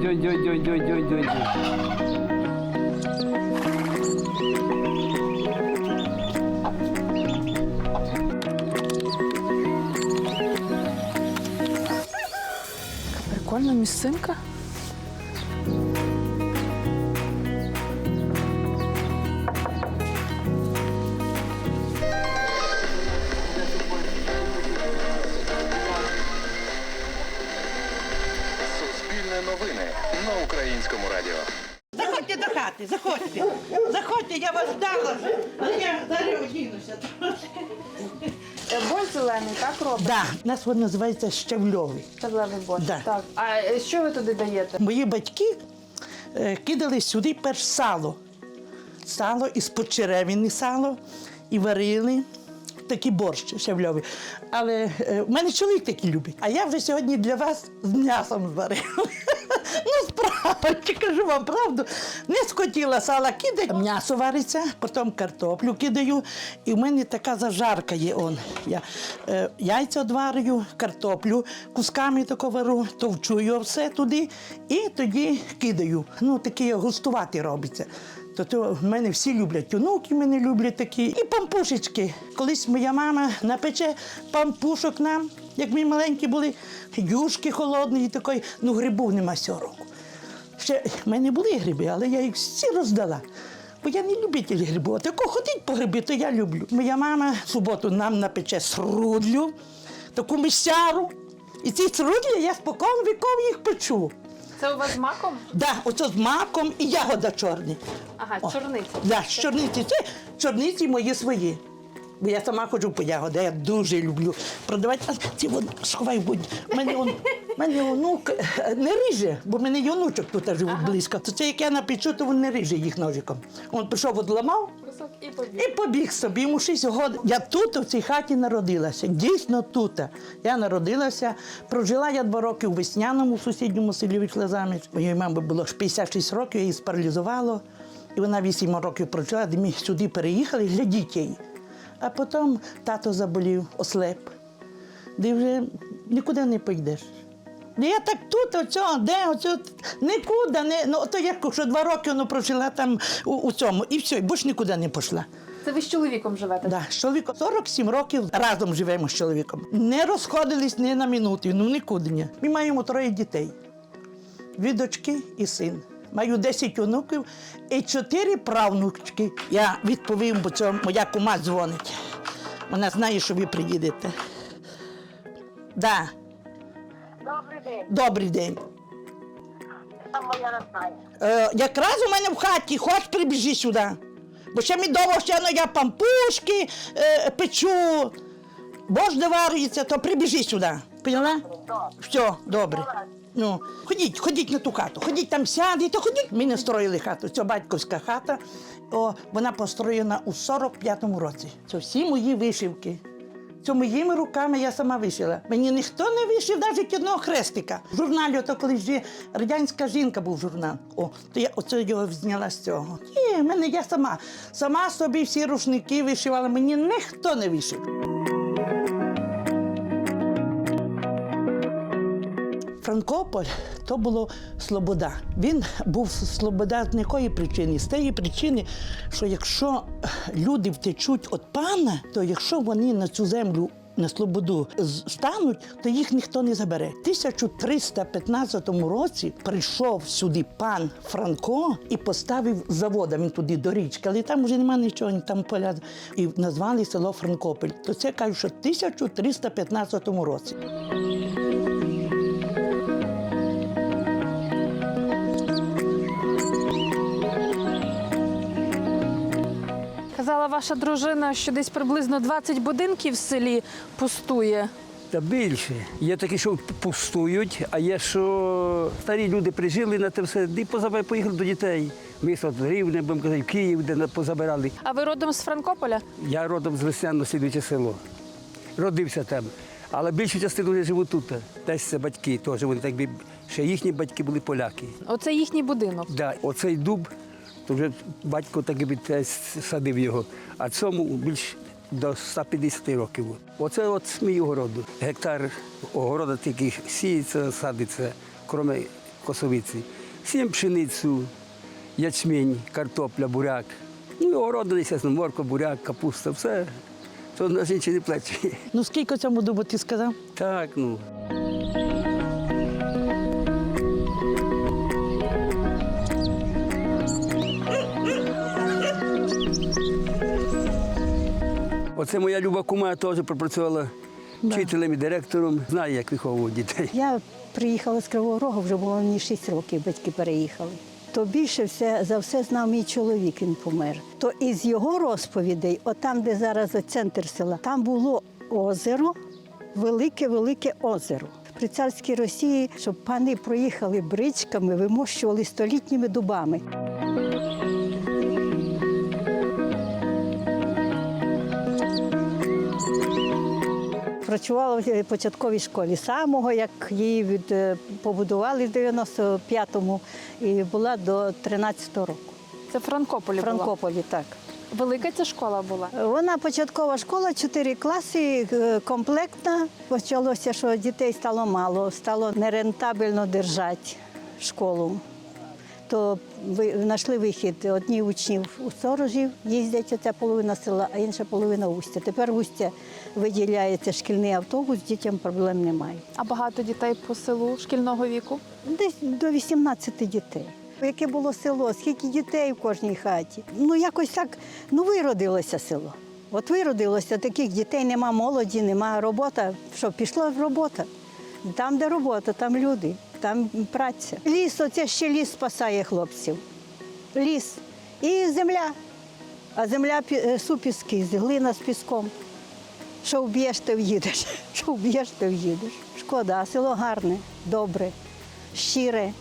ой, ой, місцинка. Новини на українському радіо. Заходьте до хати, заходьте. Заходьте, я вас ждала. Але я зараз одінуся. Борщ зелений, так робить? Да, у нас він називається щавльовий. Щавлевий борщ. Да. Так. А е, що ви туди даєте? Мої батьки е, кидали сюди перш сало. Сало із-под черевини сало і варили. Такий борщ щавльовий. Але е, в мене чоловік такий любить. А я вже сьогодні для вас з м'ясом зварила. Ну, справді, кажу вам правду. Не схотіла сала кидати, м'ясо вариться, потім картоплю кидаю. І в мене така зажарка є. Он. Я е, яйця одварюю, картоплю кусками тако вару, товчу все туди і тоді кидаю. Ну, таке густувати робиться. То, то в мене всі люблять, онуки мене люблять такі. І пампушечки. Колись моя мама напече пампушок нам, як ми маленькі були, юшки холодної такої, ну грибів нема цього року. Ще в мене були гриби, але я їх всі роздала. Бо я не любитель грибів. А тако ходить по гриби, то я люблю. Моя мама в суботу нам напече срудлю, таку мисяру. І ці срудлі я спокон віков їх печу. Це у вас з маком? Да, оце з маком і ягода чорні. Ага, О, чорниця. Да, з чорниці. Це чорниці мої свої. Бо я сама ходжу по ягоди, я дуже люблю продавати. А ці вон сховай будь. У мене, он, мене онук е, не риже, бо в мене й онучок тут живуть близько. То це як я напечу, то він не риже їх ножиком. Він пішов, одламав і побіг. і побіг собі. Йому 6 років. Я тут, в цій хаті, народилася. Дійсно тут. Я народилася. Прожила я два роки у весняному в сусідньому селі вийшла заміж. Моїй мамі було ж 56 років, її спаралізувало. І вона 8 років прожила, де ми сюди переїхали для дітей. А потім тато заболів, ослеп. Де вже нікуди не поїдеш. Ну, Я так тут, оцьо, де, оцьо, нікуди, не, ну, то як, що два роки воно прожила там у, у цьому, і все, і більше нікуди не пішла. Це ви з чоловіком живете? Да, з чоловіком 47 років разом живемо з чоловіком. Не розходились ні на минуту, ну нікуди. Ні. Ми маємо троє дітей: дві дочки і син. Маю 10 онуків і 4 правнучки. Я відповім, бо це моя кума дзвонить. Вона знає, що ви приїдете. Да. Добрий день, Добрий день. там моя родная. Е, якраз у мене в хаті, хоч прибіжи сюди. Бо ще довго ще ну, я пампушки е, печу, борщ доварюється, то прибіжи сюди. Поняла? Все, добре. Ну, ходіть, ходіть на ту хату, ходіть там сядете, ходіть. Ми не строїли хату. Це батьківська хата. О, вона построєна у 45-му році. Це всі мої вишивки. Це моїми руками я сама вишила. Мені ніхто не вишив навіть одного хрестика. В журналі, ото коли ж радянська жінка був журнал. О, то я оце його зняла з цього. Ні, мене я сама. Сама собі всі рушники вишивала, мені ніхто не вишив. Франкополь то було Слобода. Він був Слобода з якої причини? З тієї причини, що якщо люди втечуть від пана, то якщо вони на цю землю на Слободу стануть, то їх ніхто не забере. В 1315 році прийшов сюди пан Франко і поставив завод, а він туди до річки, але там вже немає нічого, там поля. І назвали село Франкополь. То це кажуть, що в 1315 році. Ваша дружина, що десь приблизно 20 будинків в селі пустує. Та більше. Є такі, що пустують, а є, що старі люди прижили на те все, і позабирали, поїхали до дітей. Ми з Рівне, будемо казати, в Київ, де позабирали. А ви родом з Франкополя? Я родом з Весняного слідуюче село. Родився там. Але більшу частину я живу тут. Десь це батьки теж. Вони так ще їхні батьки були поляки. Оце їхній будинок. Да, оцей дуб, то вже батько так би садив його, а цьому більш до 150 років. Оце от мій огород. Гектар огорода тільки сіється, садиться, крім косовиці. Сіємо пшеницю, ячмінь, картопля, буряк. Ну і огороди, звісно, морква, буряк, капуста, все. То на жінчі не плечі. Ну скільки цьому дубу ти сказав? Так, ну. Оце моя люба кума теж пропрацювала вчителем і директором. Знає, як виховувати дітей. Я приїхала з Кривого Рогу, вже було мені 6 років, батьки переїхали. То більше все, за все знав мій чоловік, він помер. То із його розповідей, отам, де зараз центр села, там було озеро, велике-велике озеро. При царській Росії, щоб пани проїхали бричками, вимощували столітніми дубами. Працювала в початковій школі самого, як її від, е, побудували в 95-му і була до 13-го року. Це в Франкополі В була. Так. Велика ця школа була. Вона початкова школа, 4 класи, е, комплектна. Почалося, що дітей стало мало, стало нерентабельно держати школу. То знайшли вихід. Одні учні у сторожів їздять, оця половина села, а інша половина Устя. Тепер Устя виділяється шкільний автобус, дітям проблем немає. А багато дітей по селу шкільного віку. Десь до 18 дітей. Яке було село, скільки дітей в кожній хаті. Ну, якось так, ну виродилося село. От виродилося, таких дітей нема молоді, нема робота. Що, пішла робота? Там, де робота, там люди, там праця. Ліс, оце ще ліс спасає хлопців. Ліс. І земля. А земля е, супіски, глина з піском. Що вб'єш, то в'їдеш. Що вб'єш, то в'їдеш. Шкода, а село гарне, добре, щире.